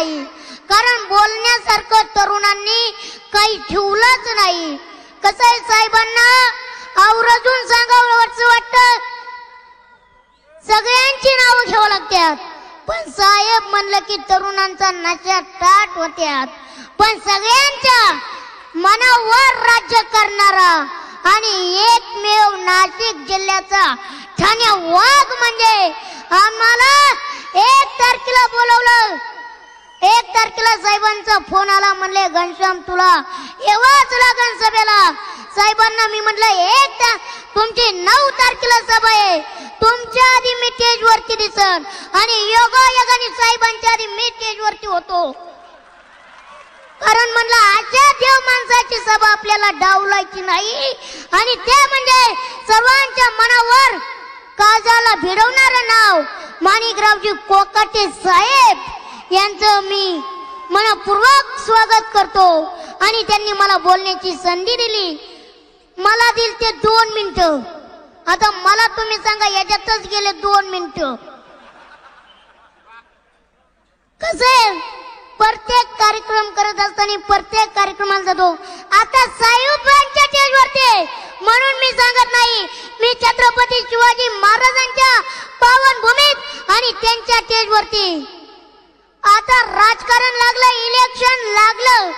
नाही. कारण बोलण्यासारखं तरुणांनी काही ठेवलंच नाही. कसं आहे साहेबांना? आवरजून सांगावं वाटत. सगळ्यांची नावं घ्यावं लागतात. पण साहेब म्हणलं की तरुणांचा नशा ताट होत्यात. पण सगळ्यांच्या मनावर राज्य करणारा आणि एकमेव नाशिक जिल्ह्याचा ठाण्या वाघ म्हणजे आम्हाला एक तारखेला बोलवलं. एक तारखेला साहेबांचा फोन आला म्हणले घनश्याम तुला येवाच लागन सभेला. साहेबांना मी म्हटलं एक ता तुमची नऊ तारखेला सभा आहे. तुमच्या आधी मी स्टेज वरती दिसन आणि योगा योगाने साहेबांच्या आधी मी स्टेज वरती होतो. कारण म्हणलं अशा देव माणसाची सभा आपल्याला डावलायची नाही आणि ते म्हणजे सर्वांच्या मनावर काजाला भिडवणार नाव. माणिकरावजी कोकाटे साहेब यांचं मी मनपूर्वक स्वागत करतो. आणि त्यांनी मला बोलण्याची संधी दिली. मला दिल ते दोन मिनटं. आता मला तुम्ही सांगा याच्यातच गेले दोन मिनटं. कसं प्रत्येक कार्यक्रम करत असताना प्रत्येक कार्यक्रमाला जातो. आता साहेबांच्या स्टेजवरती म्हणून मी सांगत नाही. मी छत्रपती शिवाजी महाराजांच्या पावन भूमीत आणि त्यांच्या स्टेजवरती आता राजकारण लागलं इलेक्शन लागलं.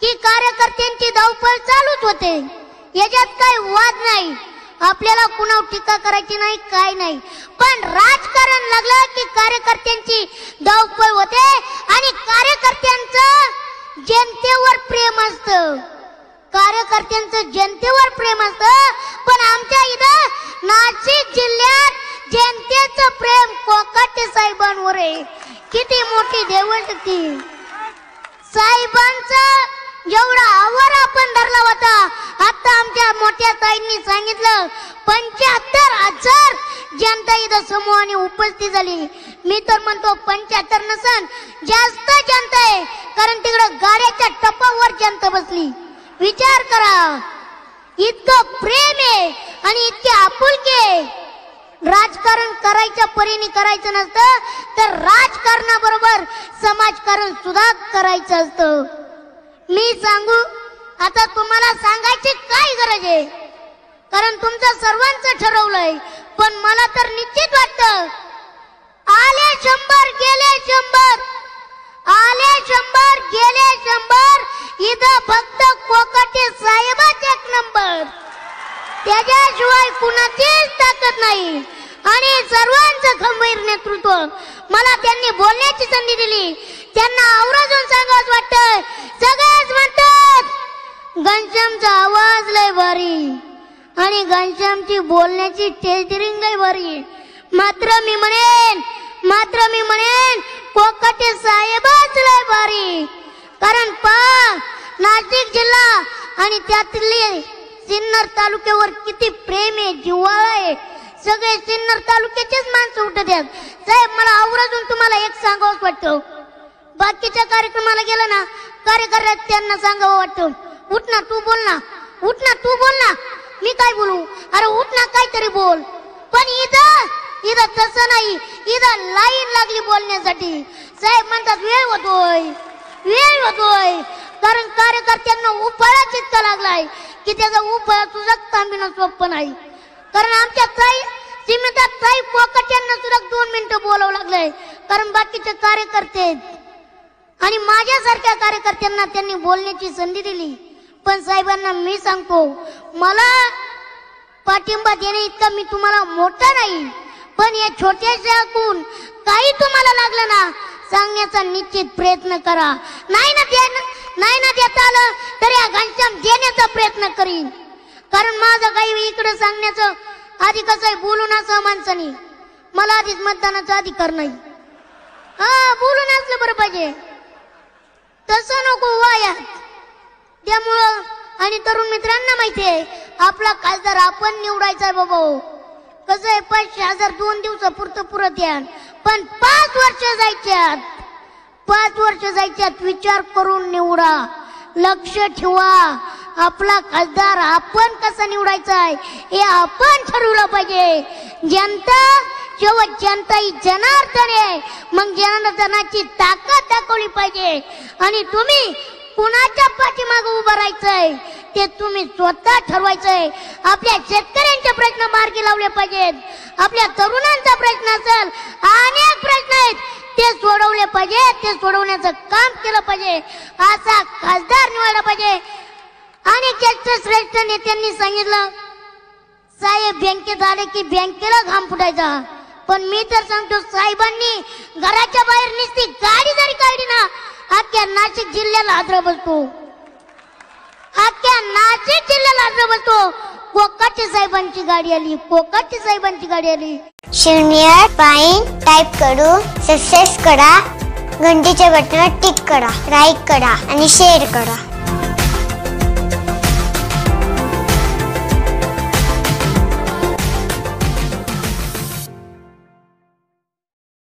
की कार्यकर्त्यांची धावपळ चालूच होते. याच्यात काही वाद नाही. आपल्याला कुणावर टीका करायची नाही काय नाही. पण राजकारण लागलं की कार्यकर्त्यांची धावपळ होते आणि कार्यकर्त्यांचं जनतेवर प्रेम असतं. कार्यकर्त्यांचं जनतेवर प्रेम असतं. पण आमच्या इथं नाशिक जिल्ह्यात जनतेचं प्रेम कोकाटे साहेबांवर आहे. किती मोठी देवशक्ती साहेबांचा जेवढा आवर आपण धरला होता. आता आमच्या मोठ्या ताईंनी सांगितलं पंच्याहत्तर हजार जनता इथं समूहाने उपस्थित झाली. मी तर म्हणतो पंच्याहत्तर नसन जास्त जनता आहे. कारण तिकडं गाड्याच्या टपावर जनता बसली. विचार करा इतकं प्रेम आहे आणि इतके आपुलके आहे. राजकारण करायच्या परीने करायचं नसतं तर राजकारणाबरोबर समाजकारण सुद्धा करायचं असतं. मी सांगू आता तुम्हाला सांगायची काय गरज आहे? कारण तुमचं सर्वांचं ठरवलंय पण मला तर निश्चित वाटत आले शंभर गेले शंभर आले शंभर गेले शंभर इथं फक्त कोकाटे साहेबच एक नंबर त्याच्याशिवाय कुणाचीच ताकद नाही. आणि सर्वांचं खंबीर नेतृत्व. मला त्यांनी बोलण्याची संधी दिली. त्यांना आवराजून सांगावं वाटतं सगळेच म्हणतात घनश्यामचा आवाज लय भारी. आणि घनश्यामची बोलण्याची टेस्टरिंग लय भारी. मात्र मी म्हणेन मात्र मी म्हणेन कोकटे साहेबच लय भारी. कारण पा नाशिक जिल्हा आणि त्यातली सिन्नर तालुक्यावर किती प्रेम आहे जिव्हाळा आहे. सगळे सिन्नर तालुक्याचेच माणसं उठत आहेत. साहेब मला आवराजून तुम्हाला एक सांगावं वाटतं. बाकीच्या कार्यक्रमाला गेलं ना कार्यकर्त्यांना सांगावं वाटतं. उठ ना तू बोल ना. उठ ना तू बोल ना. मी काय बोलू? अरे उठ ना काहीतरी बोल. पण इथं इथं तसं नाही. इथं लाईन लागली बोलण्यासाठी. साहेब म्हणतात वेळ होतोय. वेळ होतोय. कारण कार्यकर्त्यांना उपाळा चित्त लागलाय. की त्याचा उफाळा तुझा थांबिनं सोपं नाही. कारण आमच्या ताई सीमिता ताई पोकट यांना सुद्धा दोन मिनिटं बोलावं लागलंय. कारण बाकीचे कार्यकर्ते आहेत. आणि माझ्यासारख्या कार्यकर्त्यांना त्यांनी बोलण्याची संधी दिली. पण साहेबांना मी सांगतो मला पाठिंबा देणे इतका मी तुम्हाला मोठा नाही. पण या छोट्याशा गुण काही तुम्हाला लागलं ना सांगण्याचा निश्चित प्रयत्न करा. नाही ना त्या नाही ना देता आलं तर या घनश्याम देण्याचा प्रयत्न करीन. कारण माझं काही इकडं सांगण्याचं आधी कसं आहे बोलून असं माणसाने मला आधीच मतदानाचा अधिकार नाही. हा बोलून असलं बरं पाहिजे. तसं नको वायात. त्यामुळं आणि तरुण मित्रांना माहिती आहे आपला खासदार आपण निवडायचा आहे बाबा. कसं आहे पाचशे हजार दोन दिवसापुरतं पुरत या पण पाच वर्ष जायच्यात. पाच वर्ष जायच्यात विचार करून निवडा. लक्ष ठेवा. आपला खासदार आपण कसा निवडायचा आहे हे आपण ठरवलं पाहिजे. जनता जेव्हा जनता ही जनार्दन आहे. मग जनार्दनाची ताकद दाखवली पाहिजे. आणि तुम्ही कुणाच्या पाठीमाग उभं राहायचंय ते तुम्ही स्वतः ठरवायचंय. आपल्या शेतकऱ्यांचे प्रश्न मार्गी लावले पाहिजेत. आपल्या तरुणांचा प्रश्न असेल अनेक प्रश्न आहेत. ते सोडवले पाहिजे ते सोडवण्याचं काम केलं पाहिजे. असा खासदार निवडला पाहिजे. आणि ज्येष्ठ श्रेष्ठ नेत्यांनी सांगितलं साहेब बँकेत आले की बँकेला घाम फुटायचा. पण मी तर सांगतो साहेबांनी घराच्या बाहेर निसती गाडी जरी काढली ना अख्ख्या नाशिक जिल्ह्याला आदरा बसतो. अख्ख्या नाशिक जिल्ह्याला आदरा बसतो. कोकाटे साहेबांची गाडी आली कोकाटे साहेबांची गाडी आली. शून्य पाईन टाईप करू सक्सेस करा घंटीच्या बटनावर टिक करा लाईक करा आणि शेअर करा.